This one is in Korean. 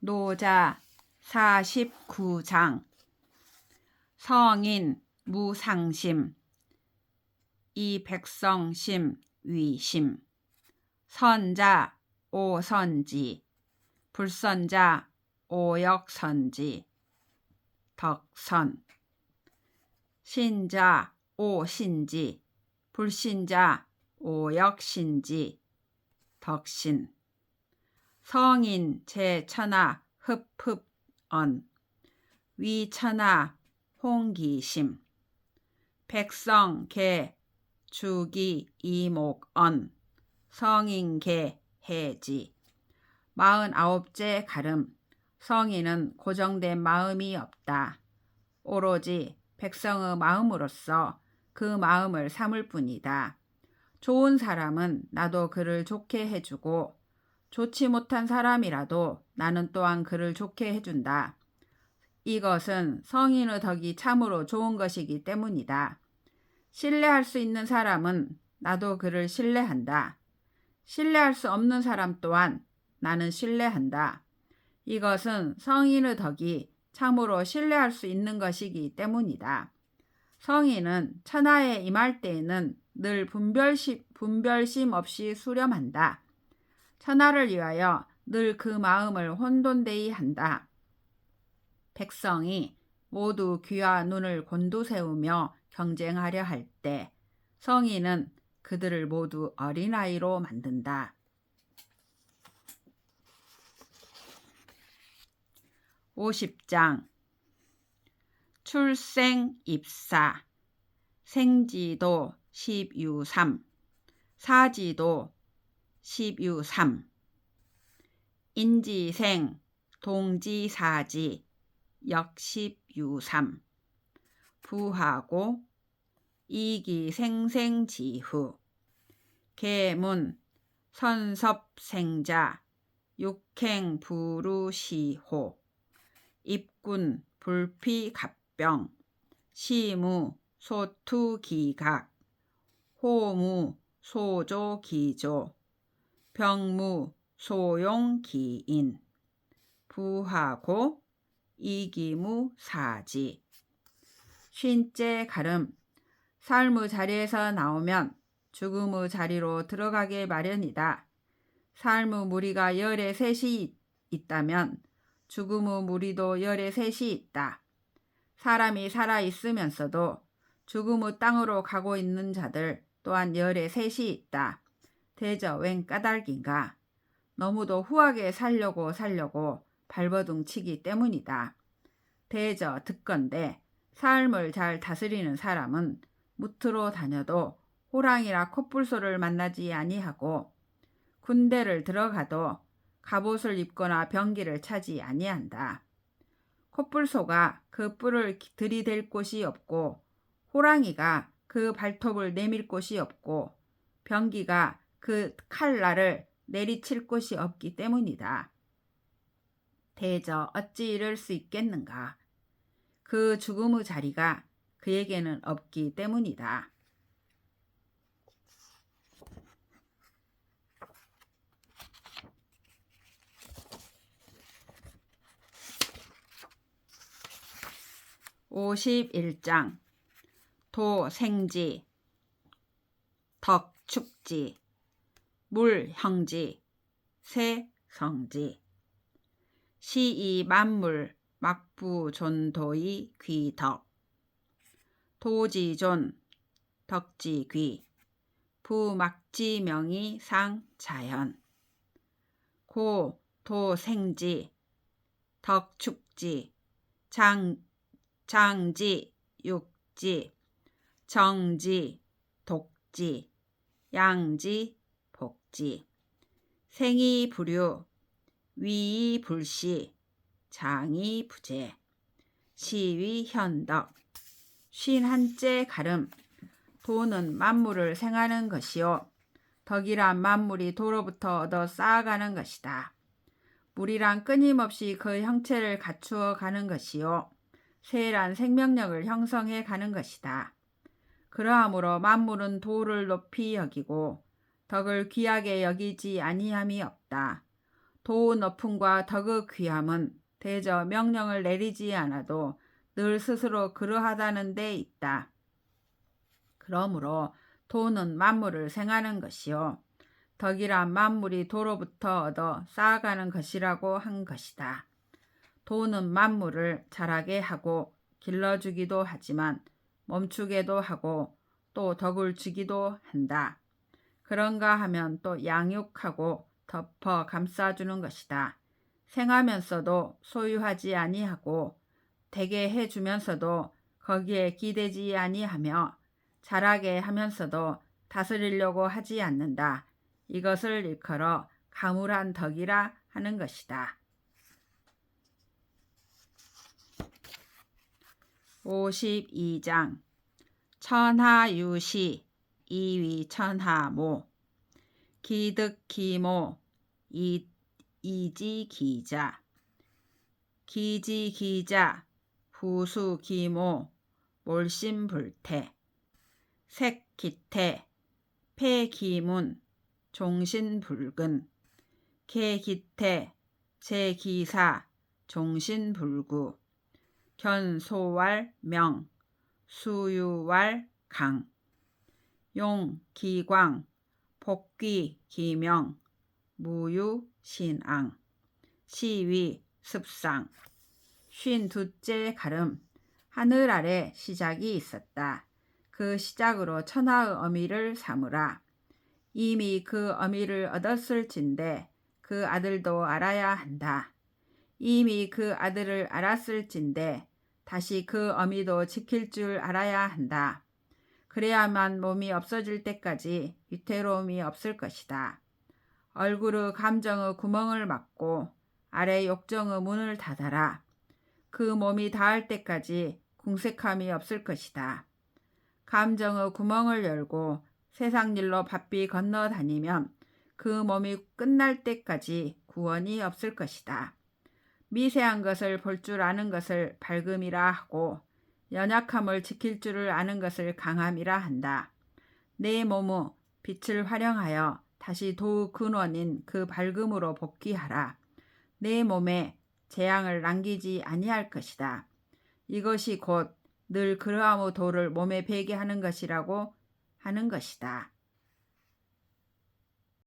노자 49장. 성인 무상심. 이 백성심 위심. 선자 오선지. 불선자 오역선지. 덕선. 신자 오신지. 불신자 오역신지. 덕신 성인 제천하 흡흡언. 위천하 홍기심. 백성 개. 주기 이목언. 성인 개 해지. 마흔아홉째 가름. 성인은 고정된 마음이 없다. 오로지 백성의 마음으로서 그 마음을 삼을 뿐이다. 좋은 사람은 나도 그를 좋게 해주고 좋지 못한 사람이라도 나는 또한 그를 좋게 해준다. 이것은 성인의 덕이 참으로 좋은 것이기 때문이다. 신뢰할 수 있는 사람은 나도 그를 신뢰한다. 신뢰할 수 없는 사람 또한 나는 신뢰한다. 이것은 성인의 덕이 참으로 신뢰할 수 있는 것이기 때문이다. 성인은 천하에 임할 때에는 늘 분별심, 분별심 없이 수렴한다. 천하를 위하여 늘 그 마음을 혼돈되이 한다. 백성이 모두 귀와 눈을 곤두세우며 경쟁하려 할 때 성인은 그들을 모두 어린아이로 만든다. 50장 출생 입사 생지도 10유3 사지도 10유3 인지생 동지사지 역십유3 부하고 이기생생지후. 계문 선섭생자 육행부루시호. 입군 불피갑병. 시무 소투기각. 호무 소조기조 병무 소용기인 부하고 이기무 사지 쉰째 가름 삶의 자리에서 나오면 죽음의 자리로 들어가게 마련이다. 삶의 무리가 열에 셋이 있다면 죽음의 무리도 열에 셋이 있다. 사람이 살아 있으면서도 죽음의 땅으로 가고 있는 자들 또한 열에 셋이 있다. 대저 웬 까닭인가? 너무도 후하게 살려고 살려고 발버둥 치기 때문이다. 대저 듣건대 삶을 잘 다스리는 사람은 무트로 다녀도 호랑이라 콧불소를 만나지 아니하고 군대를 들어가도 갑옷을 입거나 병기를 차지 아니한다. 콧불소가 그 뿔을 들이댈 곳이 없고 호랑이가 그 발톱을 내밀 곳이 없고 병기가 그 칼날을 내리칠 곳이 없기 때문이다. 대저 어찌 이럴 수 있겠는가? 그 죽음의 자리가 그에게는 없기 때문이다. 오십일 장 도생지 덕축지 물형지. 새성지. 시이 만물 막부존도의 귀덕. 도지존 덕지귀. 부막지명이 상자연. 고 도생지. 덕축지. 장 장지 육지. 정지 독지. 양지 복지 생이 불유 위이 불시 장이 부재 시위 현덕 쉰한째 가름 도는 만물을 생하는 것이요 덕이란 만물이 도로부터 얻어 쌓아가는 것이다. 물이란 끊임없이 그 형체를 갖추어 가는 것이요 세란 생명력을 형성해 가는 것이다. 그러하므로 만물은 도를 높이 여기고 덕을 귀하게 여기지 아니함이 없다. 도 높음과 덕의 귀함은 대저 명령을 내리지 않아도 늘 스스로 그러하다는 데 있다. 그러므로 도는 만물을 생하는 것이요. 덕이란 만물이 도로부터 얻어 쌓아가는 것이라고 한 것이다. 도는 만물을 자라게 하고 길러주기도 하지만 멈추게도 하고 또 덕을 주기도 한다. 그런가 하면 또 양육하고 덮어 감싸주는 것이다. 생하면서도 소유하지 아니하고 되게 해주면서도 거기에 기대지 아니하며 자라게 하면서도 다스리려고 하지 않는다. 이것을 일컬어 가물한 덕이라 하는 것이다. 52장 천하유시 이위천하모 기득기모 이, 이지기자 기지기자 부수기모 몰심불태 색기태 폐기문 종신불근 개기태 제기사 종신불구 견소왈 명 수유왈 강 용, 기광, 복귀, 기명, 무유, 신앙, 시위, 습상, 쉰 두째 가름, 하늘 아래 시작이 있었다. 그 시작으로 천하의 어미를 삼으라. 이미 그 어미를 얻었을진데 그 아들도 알아야 한다. 이미 그 아들을 알았을진데 다시 그 어미도 지킬 줄 알아야 한다. 그래야만 몸이 없어질 때까지 위태로움이 없을 것이다. 얼굴의 감정의 구멍을 막고 아래 욕정의 문을 닫아라. 그 몸이 닿을 때까지 궁색함이 없을 것이다. 감정의 구멍을 열고 세상 일로 바삐 건너 다니면 그 몸이 끝날 때까지 구원이 없을 것이다. 미세한 것을 볼 줄 아는 것을 밝음이라 하고 연약함을 지킬 줄을 아는 것을 강함이라 한다. 내 몸의 빛을 활용하여 다시 도의 근원인 그 밝음으로 복귀하라. 내 몸에 재앙을 남기지 아니할 것이다. 이것이 곧 늘 그러함의 도를 몸에 배게 하는 것이라고 하는 것이다.